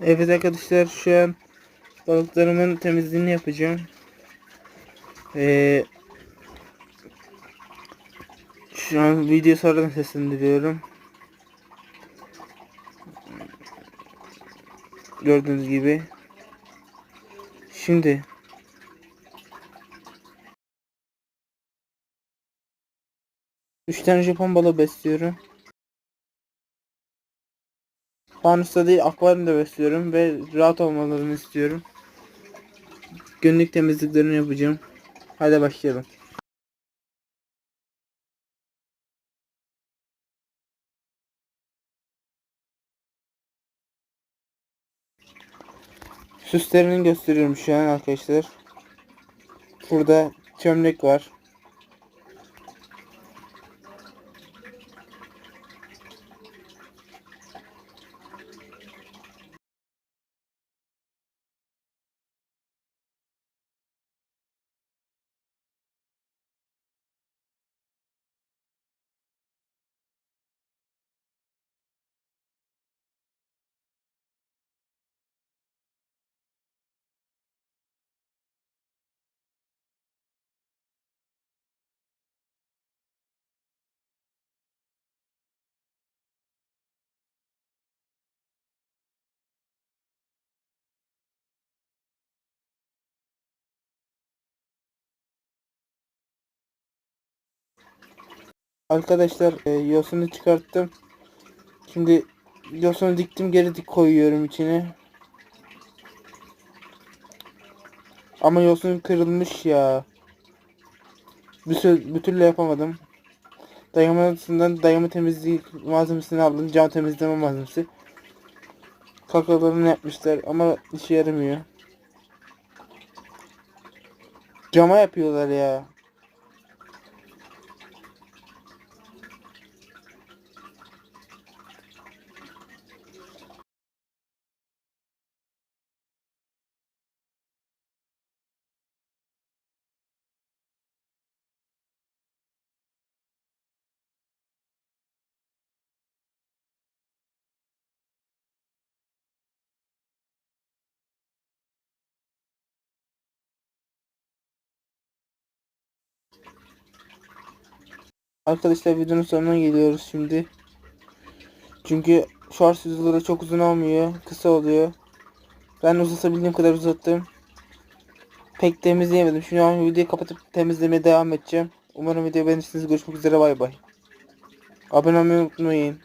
Evet arkadaşlar şu an balıklarımın temizliğini yapacağım. Ee, şu an video sonradan seslendiriyorum. Gördüğünüz gibi. Şimdi Üç tane Japon balığı besliyorum. Fanusta değil akvaryumda besliyorum ve rahat olmalarını istiyorum. Günlük temizliklerini yapacağım. Hadi başlayalım. Süslerini gösteriyorum şu an arkadaşlar. Burada çömlek var. Arkadaşlar e, yosunu çıkarttım. Şimdi yosunu diktim geri dik koyuyorum içine. Ama yosun kırılmış ya. Bir, türlü yapamadım. Dayamasından dayama temizlik malzemesini aldım. Cam temizleme malzemesi. Kakalarını yapmışlar ama işe yaramıyor. Cama yapıyorlar ya. Arkadaşlar videonun sonuna geliyoruz şimdi. Çünkü short videoları çok uzun olmuyor. Kısa oluyor. Ben uzatabildiğim kadar uzattım. Pek temizleyemedim. Şu an videoyu kapatıp temizlemeye devam edeceğim. Umarım video beğenirsiniz. Görüşmek üzere bay bay. Abone olmayı unutmayın.